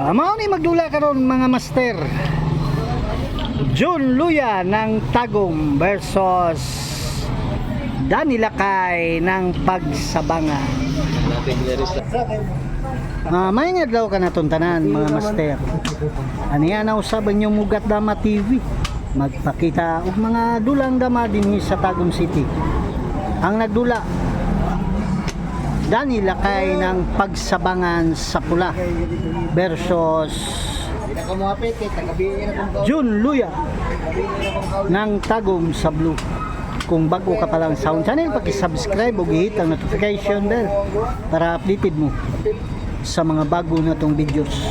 Ah, mao ni magdula karon mga master. Jun Luya ng Tagum versus Danny Lakay ng Pagsabanga. Ah, may nga daw ka na tanan mga master. Aniya na usaban yung Mugat Dama TV. Magpakita og mga dulang dama dinhi sa Tagum City. Ang nagdula Danny Lakay ng Pagsabangan sa Pula versus Jun Luya ng Tagum sa Blue. Kung bago ka pa lang sa akong channel, paki-subscribe o hit ang notification bell para updated mo sa mga bago na tong videos.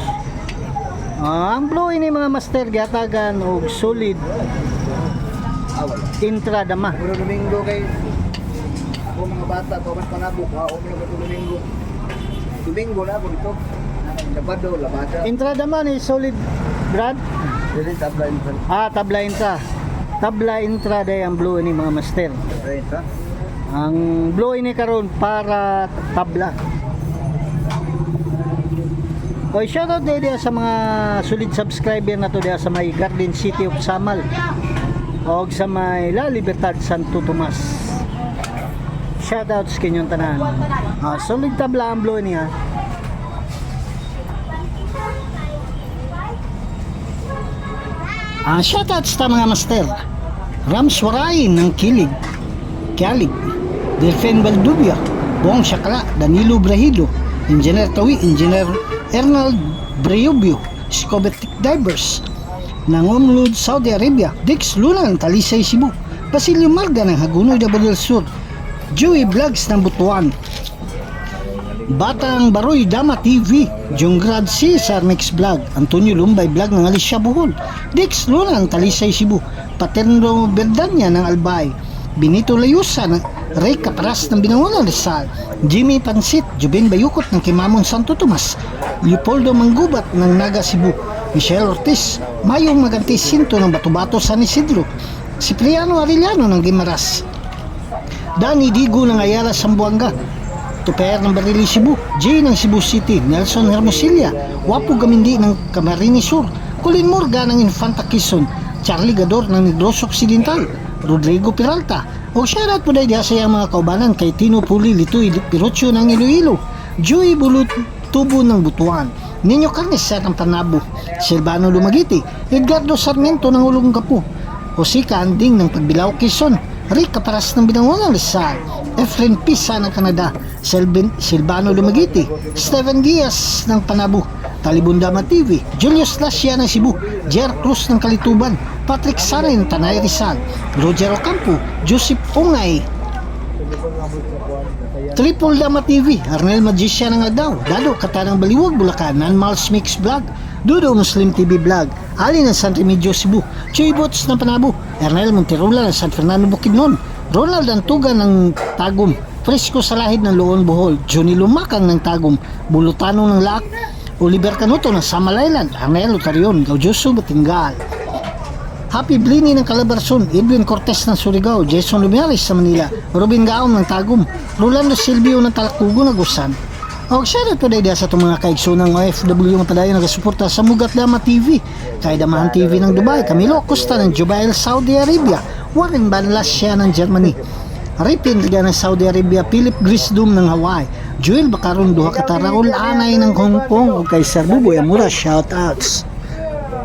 Ah, ang Blue ini mga master gatagan og solid intra dama. Domingo kay ako mga bata ko mas panabok ha o mga Domingo. Domingo na ako dito. Labado, labada. Intra dama ni solid Brad. Dili tabla insan. Ah, tabla intra. Tabla intra day ang Blue ini mga master. Right ha? Ang Blue ini karon para tabla. Oy, shoutout din dia sa mga solid subscriber na to dia sa may Garden City of Samal. O sa may La Libertad Santo Tomas. Shoutouts kinyong tanan. Ah, solid tabla ang Blue niya. Ah, shoutouts ta mga master. Rams Warain ng Kilig. Kialig. Delfen Valdubia. Bong Shakla. Danilo Brahido. Engineer Tawi. Engineer Ernald Breubio. Scobetic Divers. Nangomlud Saudi Arabia. Dix Luna ng Talisay Cebu. Basilio Marga ng Hagunoy Davao del Sur. Joey Vlogs ng Butuan. Batang Baroy Dama TV, Junggrad Cesar Mix Vlog, Antonio Lumbay Vlog ng Alicia Bohol, Dix Luna ng Talisay Cebu, Paterno Verdanya ng Albay, Benito Layusa ng Ray Capras ng Binangonan Rizal, Jimmy Pansit, Jubin Bayukot ng Kimamon Santo Tomas, Leopoldo Manggubat ng Naga Cebu, Michelle Ortiz, Mayong Maganti Sinto ng Batubato San Isidro, Cipriano Arellano ng Gimaras, Danny Digo ng Ayala Sambuanga, Tuper ng Barili Cebu, Jay ng Cebu City, Nelson Hermosilla, Wapo Gamindi ng Camarines Sur, Colin Morga ng Infanta Quezon, Charlie Gador ng Negros Occidental, Rodrigo Peralta, o shoutout po dahil sa iyang mga kaubanan kay Tino Puli Litoy Pirocho ng Iloilo, Joey Bulut Tubo ng Butuan, Ninyo Carnesa ng Panabo, Silvano Lumagiti, Edgardo Sarmiento ng Ulong Kapu, Jose Kaanding ng Pagbilao Quezon, Rick Caparas ng Binangonan Rizal, Efren Pisa ng Canada, Selvin, Silvano Lumagiti, Steven Diaz ng Panabo, Talibundama TV, Julius Lascia ng Cebu, Jer Cruz ng Kalituban, Patrick Sanay ng Tanay Rizal, Roger Ocampo, Joseph Ungay, Triple Dama TV, Arnel Magician ng Adaw, Dado Katanang Baliwag, Bulacan, Nan Mix Vlog, Dudo Muslim TV Vlog, Ali ng San Remigio Cebu, Chuy Bots ng Panabo, Ernel Monterola ng San Fernando Bukidnon, Ronald Antuga ng Tagum, Fresco Salahid ng Loon Bohol, Johnny Lumakang ng Tagum, Bulutano ng Laak, Oliver Canuto ng Samalayland, Arnel Otarion, Gaudioso Batingal, Happy Blini ng Calabarzon, Edwin Cortez ng Surigao, Jason Lumiares sa Manila, Robin Gaon ng Tagum, Rolando Silvio ng Talaktugo ng Gusan. O shoutout po dahil sa itong mga kaigsunang OFW ng padayon nagasuporta sa Mugat Dama TV, kay Damahan TV ng Dubai, Camilo Costa ng Jubail, Saudi Arabia, Warren Banlasya ng Germany, Ripin Riga ng Saudi Arabia, Philip Grisdom ng Hawaii, Joel Bacaron Duha Kataraol Anay ng Hong Kong, o kay Sir Buboy Amura, shoutouts.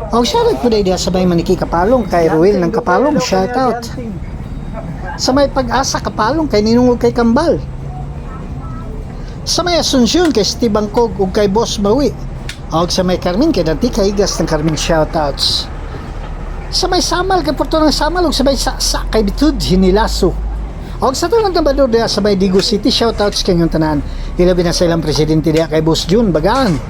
O shoutout po dahil sa may Maniki Kapalong, kay Ruel ng Kapalong, shoutout. Sa may Pag-asa Kapalong, kay Ninungog kay Kambal. Sa may Asunsyon, kay Steve Bangkog, ug kay Boss Bawi. O sa may Carmen, kay Dante Kaigas ng Carmen shoutouts. Sa may Samal, kay Porto ng Samal, ug sa may Saksa, kay Bitud, Hinilaso. O sa tunang tambador diya sa may Digo City, shoutouts kanyong tanan. Ilabi na sa ilang presidente diya kay Boss June Bagaan.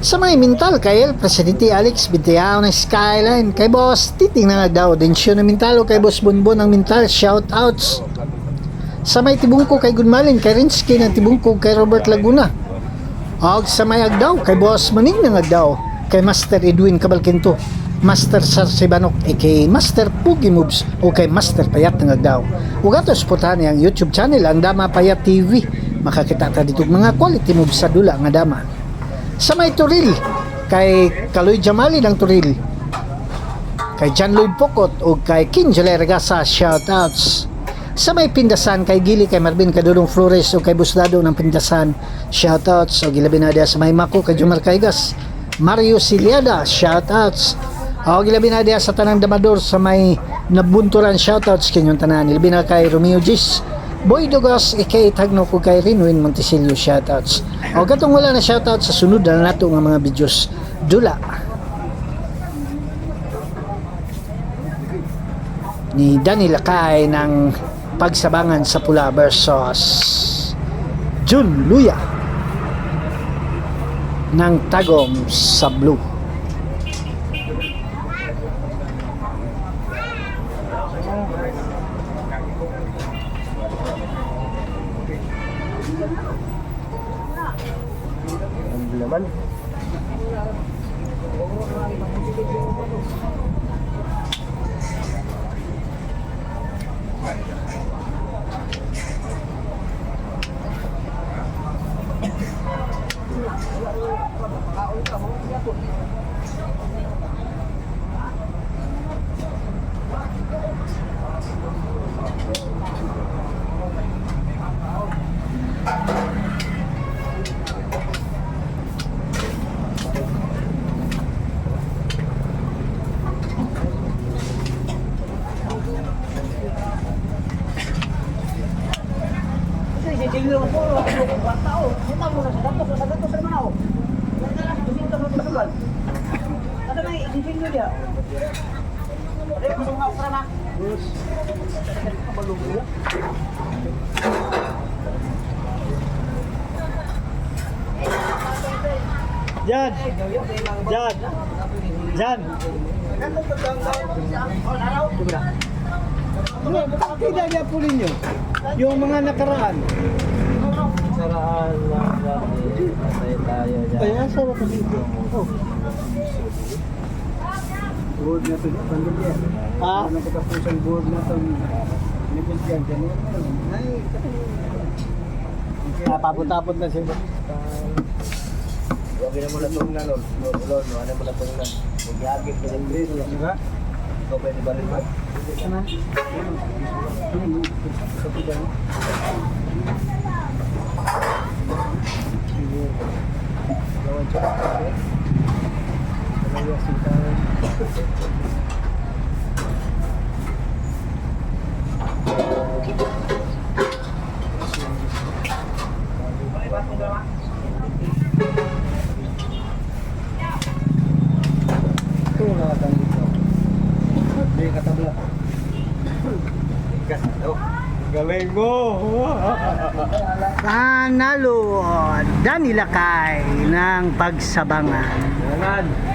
Sa may Mintal, kay El Presidente Alex Bintiao ng Skyline, kay Boss Titing na daw, din siya ng Mintal o kay Boss Bonbon ng Mintal, shoutouts. Sa may Tibungko kay Gunmalin, kay Rinsky ng Tibungko kay Robert Laguna. Og sa may Agdaw, kay Boss Maning ng Agdaw, kay Master Edwin Cabalquento, Master Sir Sibanok, aka Master Pugi Moves, o kay Master Payat ng Agdaw. Ug ato suportahan ang YouTube channel, ang Dama Payat TV. Makakita ta dito mga quality moves sa dula nga dama. Sa may Turil, kay Kaloy Jamali ng Turil. Kay John Lloyd Pocot o kay Kinjale Regasa, shoutouts. Sa may Pindasan, kay Gili, kay Marvin Kadulong Flores o kay Busdado ng Pindasan, shoutouts. O gilabi na sa may Mako, kay Jumar Kaigas. Mario Siliada, shoutouts. O gilabi na sa Tanang Damador sa may Nabunturan, shoutouts kanyang tanan. Gilabi na kay Romeo Gis, Boy Dugos, ikay tagno ko kay Rinwin Montesilio, shoutouts. O katong wala na shoutouts sa sunod na nato nga mga videos. Dula. ni Danny Lakay ng pagsabangan sa pula versus Jun Luya ng Tagom sa Blue. Ang laman. 考好到我们今天。Jan! Jan! Jan! Kaya niya po ninyo yung mga nakaraan. Saraan lang dati. Patay tayo dyan. Kaya sarap ko dito. Oh. Board na ito. Pandog yan. Ha? Ano board na ito. Nipis yan. Ganyan. Ay, Napapot-tapot na siya. Huwag na mo na itong na, lol. Lol, lol. Ano mo na itong na. Huwag iagip ko ng green. Diba? Ikaw pwede ba rin ba? Ito Galing mo! Nanalo Danny Lakay ng pagsabangan. Jalan!